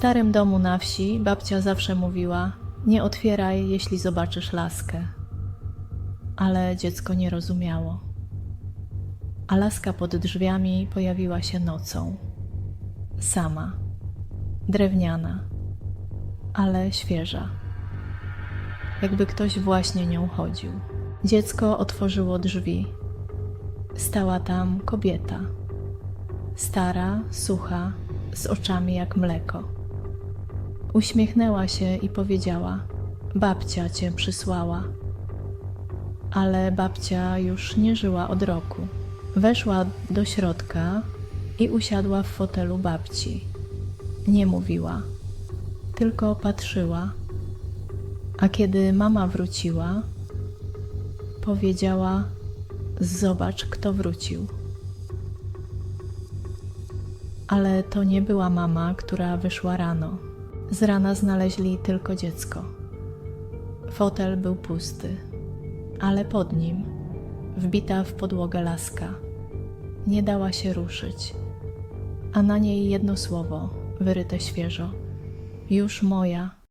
starym domu na wsi babcia zawsze mówiła: Nie otwieraj, jeśli zobaczysz laskę. Ale dziecko nie rozumiało. A laska pod drzwiami pojawiła się nocą. Sama, drewniana, ale świeża. Jakby ktoś właśnie nią chodził. Dziecko otworzyło drzwi. Stała tam kobieta. Stara, sucha, z oczami jak mleko. Uśmiechnęła się i powiedziała: Babcia cię przysłała. Ale babcia już nie żyła od roku. Weszła do środka i usiadła w fotelu babci. Nie mówiła, tylko patrzyła. A kiedy mama wróciła, powiedziała: Zobacz, kto wrócił. Ale to nie była mama, która wyszła rano. Z rana znaleźli tylko dziecko. Fotel był pusty, ale pod nim, wbita w podłogę laska, nie dała się ruszyć, a na niej jedno słowo, wyryte świeżo: Już moja.